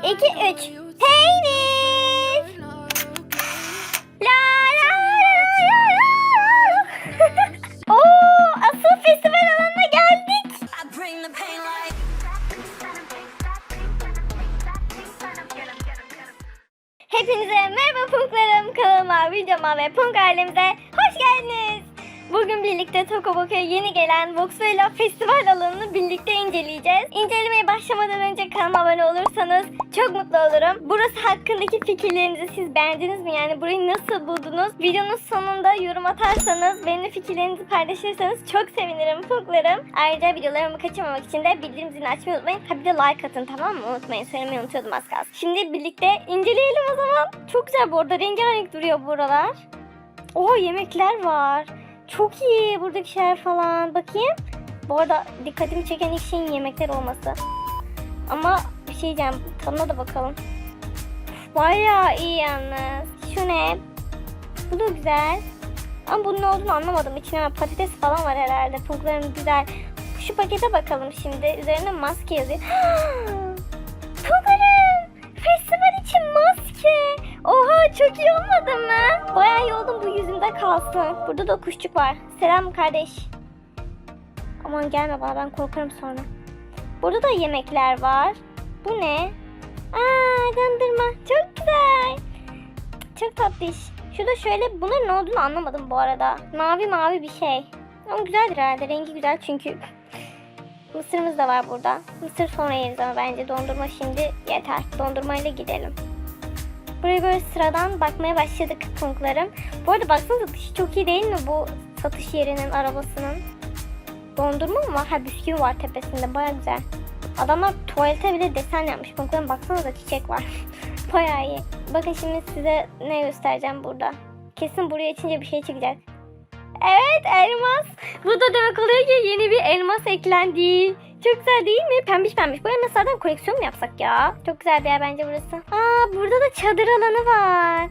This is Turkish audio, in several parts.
İki, üç. Peynir. La la la la la. Oo, asıl festival alanına geldik. Hepinize merhaba punklarım. Kanalıma, videoma ve punk ailemize hoş geldiniz. Bugün birlikte Tokobok'a yeni gelen Voxvela Festival alanını birlikte inceleyeceğiz. İncelemeye başlamadan önce kanalıma abone olursanız çok mutlu olurum. Burası hakkındaki fikirlerinizi siz beğendiniz mi? Yani burayı nasıl buldunuz? Videonun sonunda yorum atarsanız, benimle fikirlerinizi paylaşırsanız çok sevinirim punklarım. Ayrıca videolarımı kaçırmamak için de bildirim zilini açmayı unutmayın. Ha bir de like atın tamam mı? Unutmayın. Söylemeyi unutuyordum az kalsın. Şimdi birlikte inceleyelim o zaman. Çok güzel bu arada. Rengarenk duruyor buralar. Oo yemekler var. Çok iyi buradaki şeyler falan. Bakayım. Bu arada dikkatimi çeken ilk şeyin yemekler olması. Ama bir şey diyeceğim. Tadına da bakalım. Bayağı iyi yalnız. Şu ne? Bu da güzel. Ama bunun ne olduğunu anlamadım. İçine patates falan var herhalde. Punklarım güzel. Şu pakete bakalım şimdi. Üzerine maske yazıyor. yüzümde kalsın. Burada da kuşçuk var. Selam kardeş. Aman gelme bana ben korkarım sonra. Burada da yemekler var. Bu ne? Aa dondurma. Çok güzel. Çok tatlış. Şurada şöyle bunların ne olduğunu anlamadım bu arada. Mavi mavi bir şey. Ama güzeldir herhalde. Rengi güzel çünkü. Mısırımız da var burada. Mısır sonra yeriz ama bence dondurma şimdi yeter. Dondurmayla gidelim. Buraya böyle sıradan bakmaya başladık punklarım. Bu arada baksanıza dışı çok iyi değil mi bu satış yerinin arabasının? Dondurma mı var? Ha bisküvi var tepesinde baya güzel. Adamlar tuvalete bile desen yapmış. Punklarım baksanıza çiçek var. baya iyi. Bakın şimdi size ne göstereceğim burada. Kesin buraya içince bir şey çıkacak. Evet elmas. Bu da demek oluyor ki yeni bir elmas eklendi. Çok güzel değil mi? Pembiş pembiş. Bu elmaslardan koleksiyon mu yapsak ya? Çok güzel bir yer bence burası. Aa burada da çadır alanı var.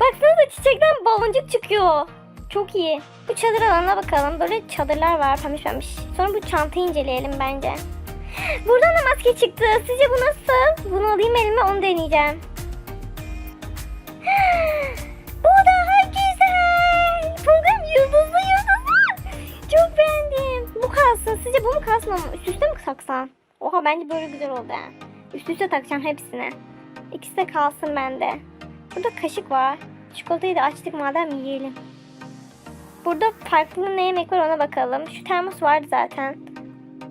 Baksanıza çiçekten baloncuk çıkıyor. Çok iyi. Bu çadır alanına bakalım. Böyle çadırlar var pembiş pembiş. Sonra bu çantayı inceleyelim bence. Buradan da maske çıktı. Sizce bu nasıl? Bunu alayım elime onu deneyeceğim. Kalsın. Sizce bu mu kalsın ama üst üste mi taksam? Oha bence böyle güzel oldu ha. Üst üste takacağım hepsini. İkisi de kalsın bende. Burada kaşık var. Çikolatayı da açtık madem yiyelim. Burada farklı ne yemek var ona bakalım. Şu termos vardı zaten.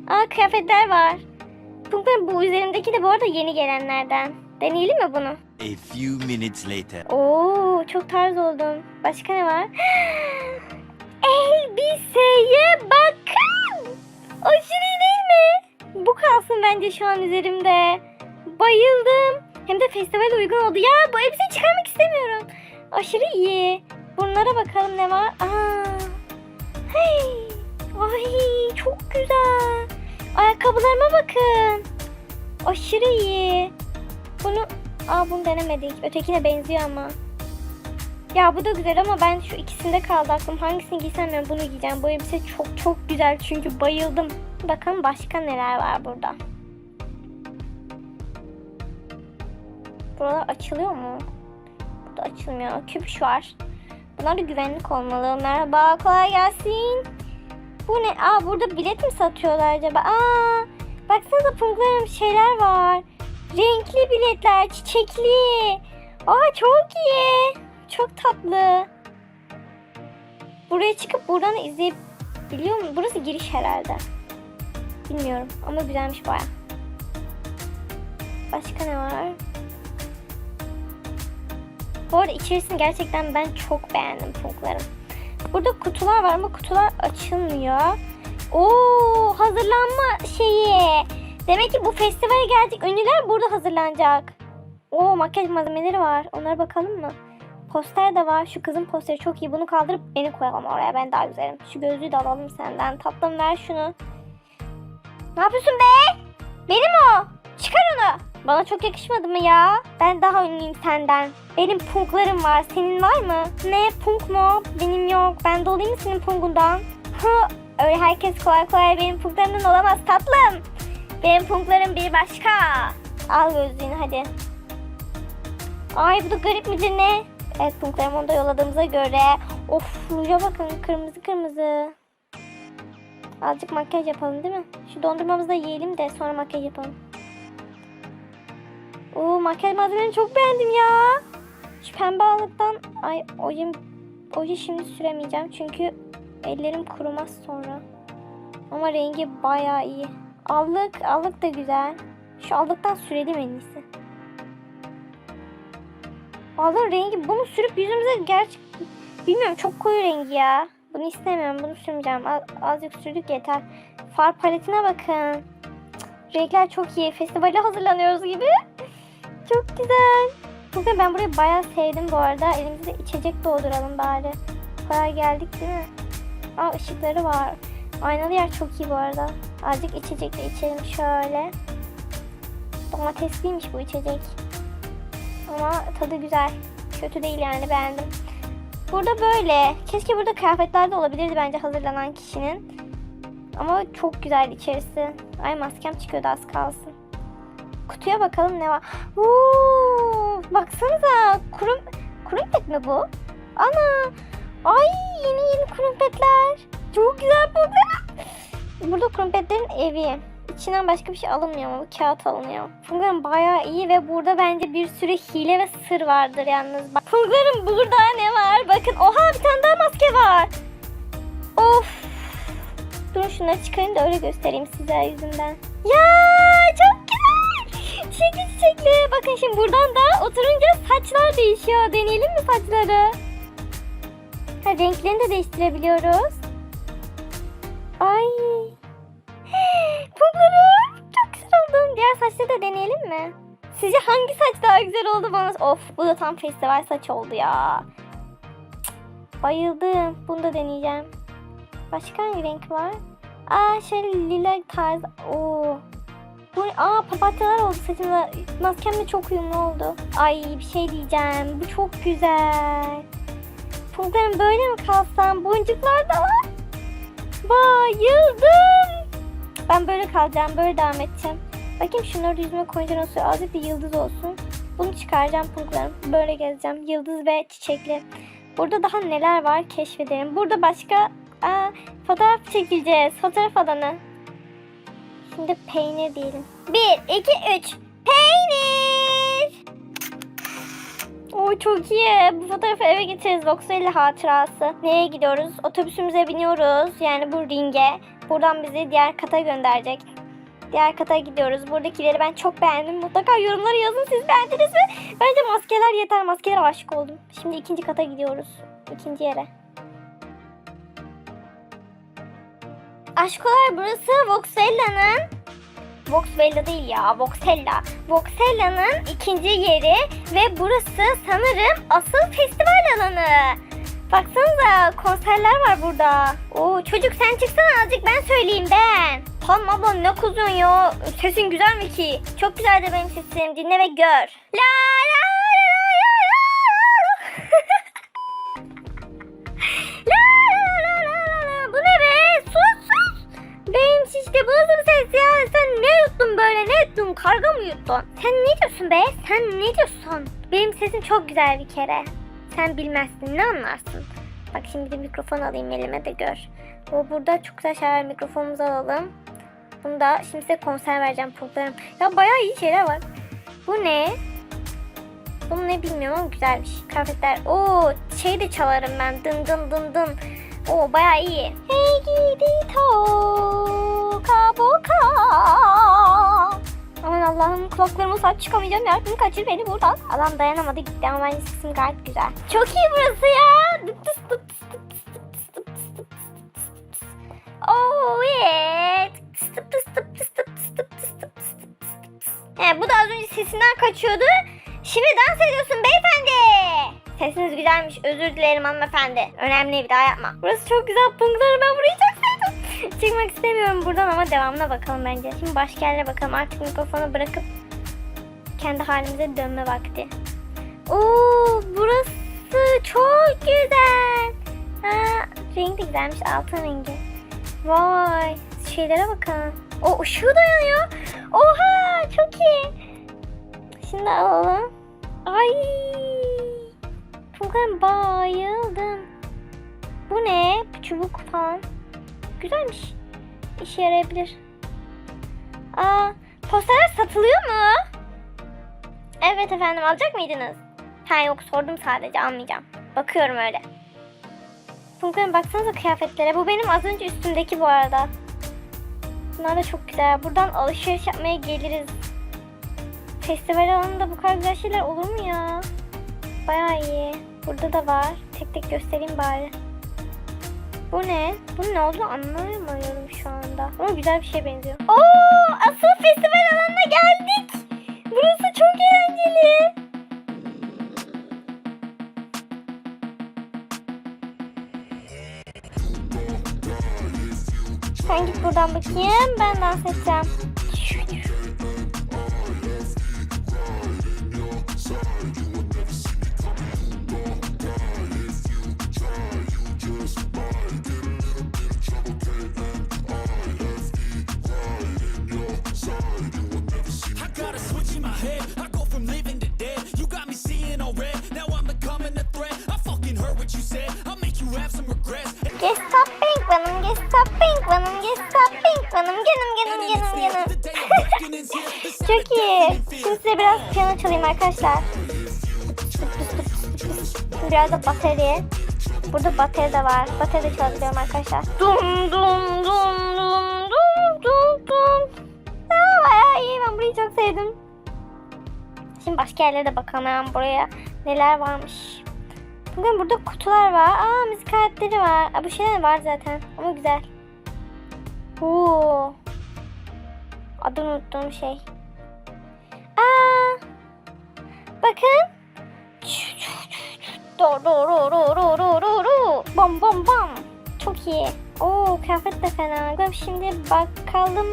Aa kıyafetler var. Bu, bu üzerimdeki de bu arada yeni gelenlerden. Deneyelim mi bunu? A few minutes later. Oo, çok tarz oldum. Başka ne var? Elbiseye bakın. Aşırı iyi değil mi? Bu kalsın bence şu an üzerimde. Bayıldım. Hem de festival uygun oldu. Ya bu elbiseyi çıkarmak istemiyorum. Aşırı iyi. Bunlara bakalım ne var. Aa. Hey. Ay çok güzel. Ayakkabılarıma bakın. Aşırı iyi. Bunu Aa bunu denemedik. Ötekine benziyor ama. Ya bu da güzel ama ben şu ikisinde kaldı aklım. Hangisini giysem ben bunu giyeceğim. Bu elbise çok çok güzel çünkü bayıldım. Bakalım başka neler var burada. Buralar açılıyor mu? Burada açılmıyor. Küpüş var. Bunlar da güvenlik olmalı. Merhaba kolay gelsin. Bu ne? Aa burada bilet mi satıyorlar acaba? Aa baksanıza punklarım şeyler var. Renkli biletler, çiçekli. Aa çok iyi. Çok tatlı. Buraya çıkıp buradan izleyebiliyor muyum? Burası giriş herhalde. Bilmiyorum ama güzelmiş baya. Başka ne var? Bu arada içerisini gerçekten ben çok beğendim punklarım. Burada kutular var ama kutular açılmıyor. Oo hazırlanma şeyi. Demek ki bu festivale gelecek ünlüler burada hazırlanacak. Oo makyaj malzemeleri var. Onlara bakalım mı? Poster de var. Şu kızın posteri çok iyi. Bunu kaldırıp beni koyalım oraya. Ben daha güzelim. Şu gözlüğü de alalım senden. Tatlım ver şunu. Ne yapıyorsun be? Benim o. Çıkar onu. Bana çok yakışmadı mı ya? Ben daha ünlüyüm senden. Benim punklarım var. Senin var mı? Ne punk mu? Benim yok. Ben de mı senin punkundan? Hı, öyle herkes kolay kolay benim punklarımdan olamaz tatlım. Benim punklarım bir başka. Al gözlüğünü hadi. Ay bu da garip midir ne? Evet onu da yolladığımıza göre. Of ruja bakın kırmızı kırmızı. Azıcık makyaj yapalım değil mi? Şu dondurmamızı da yiyelim de sonra makyaj yapalım. Oo makyaj malzemelerini çok beğendim ya. Şu pembe allıktan ay ojem oje şimdi süremeyeceğim çünkü ellerim kurumaz sonra. Ama rengi bayağı iyi. Allık, allık da güzel. Şu allıktan sürelim en iyisi. Allığın rengi bunu sürüp yüzümüze gerçek bilmiyorum çok koyu rengi ya. Bunu istemiyorum. Bunu sürmeyeceğim. Az, azıcık sürdük yeter. Far paletine bakın. Renkler çok iyi. Festivale hazırlanıyoruz gibi. Çok güzel. Bugün ben burayı bayağı sevdim bu arada. Elimizde içecek dolduralım bari. Bayağı geldik değil mi? Aa ışıkları var. Aynalı yer çok iyi bu arada. Azıcık içecek de içelim şöyle. Domatesliymiş bu içecek. Ama tadı güzel. Kötü değil yani beğendim. Burada böyle. Keşke burada kıyafetler de olabilirdi bence hazırlanan kişinin. Ama çok güzel içerisi. Ay maskem çıkıyordu az kalsın. Kutuya bakalım ne var. Oo, baksanıza. Kurum, kurumpet mi bu? Ana. Ay yeni yeni kurumpetler. Çok güzel burada. Burada kurumpetlerin evi. İçinden başka bir şey alınmıyor ama bu kağıt alınıyor. Fungarın bayağı iyi ve burada bence bir sürü hile ve sır vardır yalnız. Fungarın burada ne var? Bakın oha bir tane daha maske var. Of. Durun şunları çıkarayım da öyle göstereyim size yüzünden. Ya çok güzel. Çiçekli çiçekli. Bakın şimdi buradan da oturunca saçlar değişiyor. Deneyelim mi saçları? Ha, renklerini de değiştirebiliyoruz. Ay. Saçları da deneyelim mi? Sizce hangi saç daha güzel oldu bana? Of bu da tam festival saç oldu ya. Bayıldım. Bunu da deneyeceğim. Başka hangi renk var? Aa şöyle lila tarz. Oo. Bu, aa papatyalar oldu saçımda. Maskemle çok uyumlu oldu. Ay bir şey diyeceğim. Bu çok güzel. Funklarım böyle mi kalsam? Boncuklar da var. Bayıldım. Ben böyle kalacağım. Böyle devam edeceğim. Bakayım şunları yüzüme koyunca nasıl azıcık bir yıldız olsun. Bunu çıkaracağım punklarım. Böyle gezeceğim. Yıldız ve çiçekli. Burada daha neler var keşfedelim. Burada başka aa, fotoğraf çekeceğiz. Fotoğraf alanı. Şimdi peynir diyelim. 1, 2, 3. Peynir. Oo çok iyi. Bu fotoğrafı eve getiririz. Voxel'le hatırası. Nereye gidiyoruz? Otobüsümüze biniyoruz. Yani bu ringe. Buradan bizi diğer kata gönderecek. Diğer kata gidiyoruz. Buradakileri ben çok beğendim. Mutlaka yorumlara yazın siz beğendiniz mi? Bence maskeler yeter. Maskelere aşık oldum. Şimdi ikinci kata gidiyoruz. İkinci yere. Aşkolar burası Voxella'nın Voxella değil ya Voxella. Voxella'nın ikinci yeri ve burası sanırım asıl festival alanı. Baksanıza konserler var burada. Oo çocuk sen çıksana azıcık ben söyleyeyim ben. Tamam abla ne kuzun ya. Sesin güzel mi ki? Çok güzel de benim sesim. Dinle ve gör. La la işte bozdum ses ya. Sen ne yuttun böyle ne yuttun? Karga mı yuttun? Sen ne diyorsun be? Sen ne diyorsun? Benim sesim çok güzel bir kere. Sen bilmezsin ne anlarsın? Bak şimdi bir mikrofon alayım elime de gör. O burada çok güzel şeyler. Mikrofonumuzu alalım. Bunu da şimdi size konser vereceğim punklarım. Ya bayağı iyi şeyler var. Bu ne? Bunu ne bilmiyorum ama güzelmiş. Kıyafetler. Oo şey de çalarım ben. Dın dın dın dın. Oo bayağı iyi. Hey gidi to. Aman Allah'ım kulaklarımı saç çıkamayacağım. Yardım kaçır beni buradan. Adam dayanamadı gitti ama bence sesim gayet güzel. Çok iyi burası ya. Dıp tıs dıp tıs dıp tıs dıp tıs dıp tıs dıp tıs dıp tıs. Oh yeah. Dıp tıs dıp tıs dıp tıs dıp tıs dıp tıs dıp tıs. He, bu da az önce sesinden kaçıyordu. Şimdi dans ediyorsun beyefendi. Sesiniz güzelmiş. Özür dilerim hanımefendi. Önemli bir daha yapma. Burası çok güzel punkları. Ben burayı çok sevdim. Çıkmak istemiyorum buradan ama devamına bakalım bence. Şimdi başka yerlere bakalım. Artık mikrofonu bırakıp kendi halimize dönme vakti. Oo, burası çok güzel. Ha, renk de güzelmiş. Altın rengi. Vay. Şeylere bakın. O ışığı da yanıyor. Oha çok iyi. Da alalım. Ay. Furkan bayıldım. Bu ne? Bu çubuk falan. Güzelmiş. İşe yarayabilir. Aa, posterler satılıyor mu? Evet efendim alacak mıydınız? Ha yok sordum sadece almayacağım. Bakıyorum öyle. Furkan baksanıza kıyafetlere. Bu benim az önce üstümdeki bu arada. Bunlar da çok güzel. Buradan alışveriş yapmaya geliriz. Festival alanında bu kadar güzel şeyler olur mu ya? Bayağı iyi. Burada da var. Tek tek göstereyim bari. Bu ne? Bu ne oldu anlayamıyorum şu anda. Ama güzel bir şeye benziyor. Oo, asıl festival alanına geldik. Burası çok eğlenceli. Sen git buradan bakayım. Ben dans edeceğim. Piyano çalayım arkadaşlar. Biraz da bateri. Burada bateri de var. Bateri de çalabiliyorum arkadaşlar. Dum dum dum dum dum dum dum. Aa, bayağı iyi. Ben burayı çok sevdim. Şimdi başka yerlere de bakalım hemen buraya. Neler varmış. Bugün burada kutular var. Aa müzik aletleri var. Aa, bu şeyler var zaten. Ama güzel. Oo. Adını unuttuğum şey. Bakın. Do do ro ro ro ro ro ro. Bam bam. Çok iyi. Oo kıyafet de fena. Şimdi bakalım.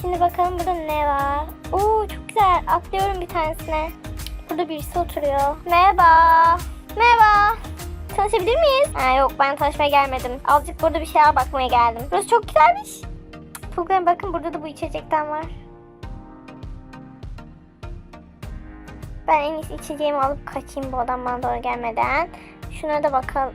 Şimdi bakalım burada ne var. Oo çok güzel. Atlıyorum bir tanesine. Burada birisi oturuyor. Merhaba. Merhaba. Tanışabilir miyiz? Ha, yok ben tanışmaya gelmedim. Azıcık burada bir şeyler bakmaya geldim. Burası çok güzelmiş. Fulkan bakın burada da bu içecekten var. Ben en iyisi içeceğimi alıp kaçayım bu adam bana doğru gelmeden. Şuna da bakalım.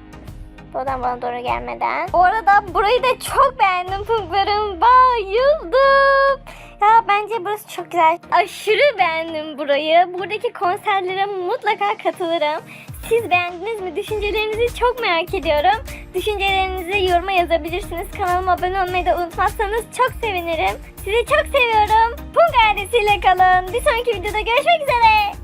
Bu adam bana doğru gelmeden. Bu arada burayı da çok beğendim Funklarım. Bayıldım. Ya bence burası çok güzel. Aşırı beğendim burayı. Buradaki konserlere mutlaka katılırım. Siz beğendiniz mi? Düşüncelerinizi çok merak ediyorum. Düşüncelerinizi yoruma yazabilirsiniz. Kanalıma abone olmayı da unutmazsanız çok sevinirim. Sizi çok seviyorum. Punk ailesiyle kalın. Bir sonraki videoda görüşmek üzere.